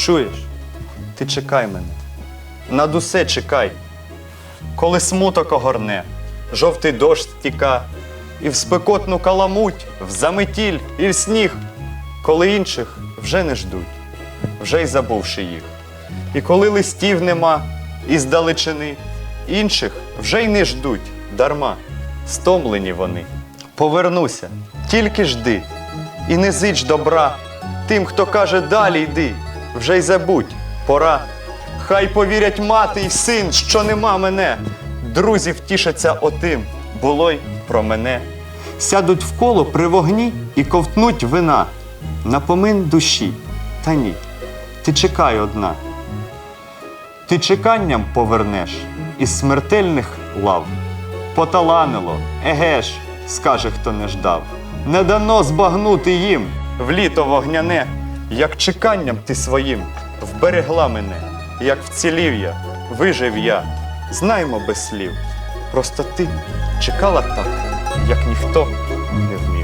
Чуєш? Ти чекай мене. Над усе чекай. Коли смуток огорне, жовтий дощ стіка, і в спекотну каламуть, в заметіль і в сніг, коли інших вже не ждуть, вже й забувши їх. І коли листів нема із далечини, інших вже й не ждуть дарма, стомлені вони. Повернуся, тільки жди, і не зич добра тим, хто каже далі йди, вже й забудь, пора. Хай повірять мати й син, що нема мене. Друзі втішаться отим, було й про мене. Сядуть в коло при вогні і ковтнуть вина. Напомин душі, та ні, ти чекай одна. Ти чеканням повернеш із смертельних лав. Поталанило, еге ж, скаже, хто не ждав. Не дано збагнути їм в літо вогняне, як чеканням ти своїм вберегла мене, як вцілів я, вижив я, знаймо без слів. Просто ти чекала так, як ніхто не вмів.